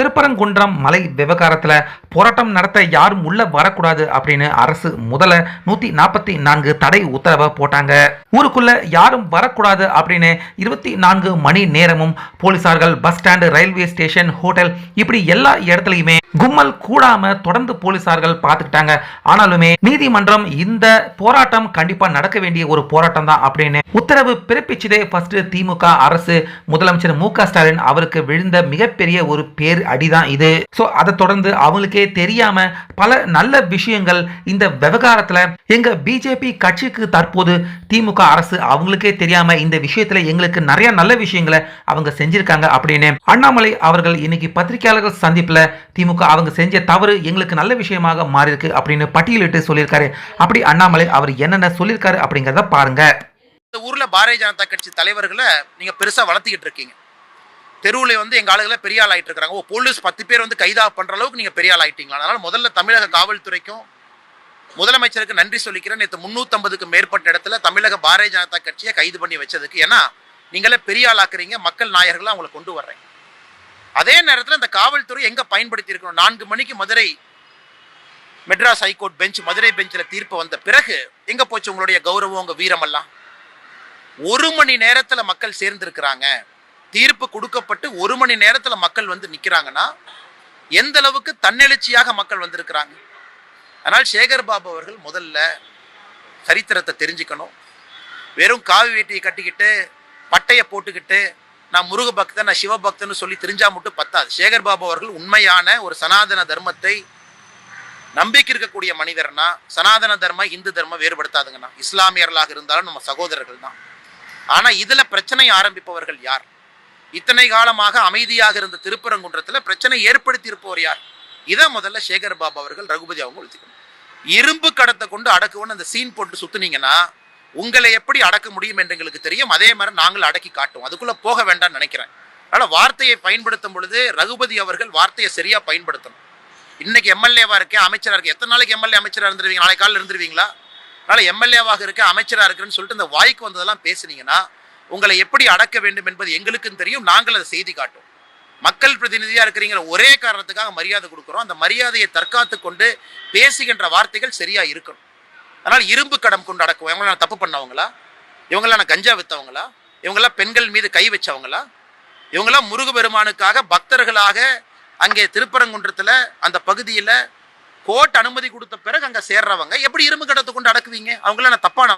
திருப்பரங்குன்றம் மலை விவகாரத்துல போராட்டம் நடத்த யாரும் உள்ள வரக்கூடாது அப்படின்னு அரசு முதல்ல நூத்தி நாற்பத்தி நான்கு தடை உத்தரவை போட்டாங்க. ஊருக்குள்ள யாரும் வரக்கூடாது அப்படின்னு இருபத்தி நான்கு மணி நேரமும் போலீசார்கள் bus stand railway station hotel இப்படி எல்லா இடத்துலையுமே கும்மல் கூடாம தொடர்ந்து போலீசார்கள் பார்த்துக்கிட்டாங்க. ஆனாலுமே நீதிமன்றம் இந்த போராட்டம் கண்டிப்பா நடக்க வேண்டிய ஒரு போராட்டம் தான் அப்படின்னு உத்தரவு பிறப்பிச்சதே ஃபர்ஸ்ட் திமுக அரசு. முதலமைச்சர் மு ஸ்டாலின் அவருக்கு விழுந்த மிகப்பெரிய ஒரு பேர் அடிதான் இது. சோ அதை தொடர்ந்து அவங்களுக்கே தெரியாம பல நல்ல விஷயங்கள் இந்த விவகாரத்துல எங்க பிஜேபி கட்சிக்கு தற்போது திமுக அரசு அவங்களுக்கே தெரியாம இந்த விஷயத்துல எங்களுக்கு நிறைய நல்ல விஷயங்களை அவங்க செஞ்சிருக்காங்க அப்படின்னு அண்ணாமலை அவர்கள் இன்னைக்கு பத்திரிகையாளர்கள் சந்திப்புல திமுக அவங்க செஞ்ச தவறு எங்களுக்கு நல்ல விஷயமாக மாறி இருக்கு அப்படின்னு பட்டியலிட்டு சொல்லியிருக்காரு. அப்படி அண்ணாமலை அவர் என்னென்ன சொல்லியிருக்காரு அப்படிங்கிறத பாருங்க. இந்த ஊர்ல பாரதிய ஜனதா கட்சி தலைவர்களை நீங்க பெருசா வளர்த்திக்கிட்டு இருக்கீங்க. தெருவுல வந்து எங்க ஆளுகளை பெரிய ஆள் ஆகிட்டு இருக்காங்க. ஓ போலீஸ் பத்து பேர் வந்து கைதா பண்ற அளவுக்கு நீங்க பெரிய ஆள் ஆகிட்டீங்களா அதனால முதல்ல தமிழக காவல்துறைக்கும் முதலமைச்சருக்கு நன்றி சொல்லிக்கிறேன். நேற்று முந்நூற்றம்பதுக்கு மேற்பட்ட இடத்துல தமிழக பாரதிய ஜனதா கட்சியை கைது பண்ணி வச்சதுக்கு. ஏன்னா நீங்களே பெரிய ஆளாக்குறீங்க. மக்கள் நாயகர்களா அவங்களை கொண்டு வர்றீங்க. அதே நேரத்தில் அந்த காவல்துறை எங்க பயன்படுத்தி இருக்கணும்? நான்கு மணிக்கு Madurai Madras high court bench Madurai பெஞ்சில் தீர்ப்பு வந்த பிறகு எங்க போச்சு உங்களுடைய கௌரவம் உங்க வீரமெல்லாம்? ஒரு மணி நேரத்தில் மக்கள் சேர்ந்திருக்கிறாங்க. தீர்ப்பு கொடுக்கப்பட்டு ஒரு மணி நேரத்தில் மக்கள் வந்து நிற்கிறாங்கன்னா எந்த அளவுக்கு தன்னெழுச்சியாக மக்கள் வந்திருக்கிறாங்க? அதனால் சேகர் பாபு அவர்கள் முதல்ல சரித்திரத்தை தெரிஞ்சுக்கணும். வெறும் காவி வேட்டியை கட்டிக்கிட்டு பட்டையை போட்டுக்கிட்டு நான் முருக பக்தன் நான் சிவபக்தன்னு சொல்லி தெரிஞ்சா மட்டும் பத்தாது. சேகர் பாபு அவர்கள் உண்மையான ஒரு சனாதன தர்மத்தை நம்பிக்கை இருக்கக்கூடிய மனிதர்னா சனாதன தர்ம இந்து தர்மம் வேறுபடுத்தாதுங்கண்ணா. இஸ்லாமியர்களாக இருந்தாலும் நம்ம சகோதரர்கள் தான் ஆனால் இதில் பிரச்சனை ஆரம்பிப்பவர்கள் யார்? இத்தனை காலமாக அமைதியாக இருந்த திருப்பரங்குன்றத்தில் பிரச்சனை ஏற்படுத்தி இருப்பவர் யார்? இதை முதல்ல சேகர் பாபு அவர்கள் ரகுபதி அவங்க ஒழித்துக்கணும் இரும்பு கடத்தை கொண்டு அடக்குவோன்னு அந்த சீன் போட்டு சுத்துனீங்கன்னா உங்களை எப்படி அடக்க முடியும் என்று எங்களுக்கு தெரியும். அதே மாதிரி நாங்கள் அடக்கி காட்டும் அதுக்குள்ளே போக வேண்டாம்னு நினைக்கிறேன். அதனால் வார்த்தையை பயன்படுத்தும் பொழுது ரகுபதி அவர்கள் வார்த்தையை சரியாக பயன்படுத்தணும். இன்னைக்கு எம்எல்ஏவாக இருக்கேன் அமைச்சராக இருக்கேன் எத்தனை நாளைக்கு எம்எல்ஏ அமைச்சராக இருந்துருவீங்க? நாளை காலையில் இருந்துருவீங்களா? அதனால் எம்எல்ஏவாக இருக்க அமைச்சராக இருக்குன்னு சொல்லிட்டு இந்த வாய்க்கு வந்ததெல்லாம் பேசுனீங்கன்னா உங்களை எப்படி அடக்க வேண்டும் என்பது எங்களுக்கும் தெரியும். நாங்கள் அதை செய்தி காட்டும் மக்கள் பிரதிநிதியாக இருக்கிறீங்கிற ஒரே காரணத்துக்காக மரியாதை கொடுக்குறோம். அந்த மரியாதையை தற்காத்து கொண்டு பேசுகின்ற வார்த்தைகள் சரியாக இருக்கணும். அதனால் இரும்பு கடம் கொண்டு அடக்குவோம் இவங்கள நான் தப்பு பண்ணவங்களா? இவங்களாம் நான் கஞ்சா வித்தவங்களா? இவங்கெல்லாம் பெண்கள் மீது கை வச்சவங்களா? இவங்கெல்லாம் முருகபெருமானுக்காக பக்தர்களாக அங்கே திருப்பரங்குன்றத்தில் அந்த பகுதியில் கோர்ட் அனுமதி கொடுத்த பிறகு அங்கே சேர்றவங்க. எப்படி இரும்பு கடத்தை கொண்டு அடக்குவீங்க? அவங்களாம் நான் தப்பான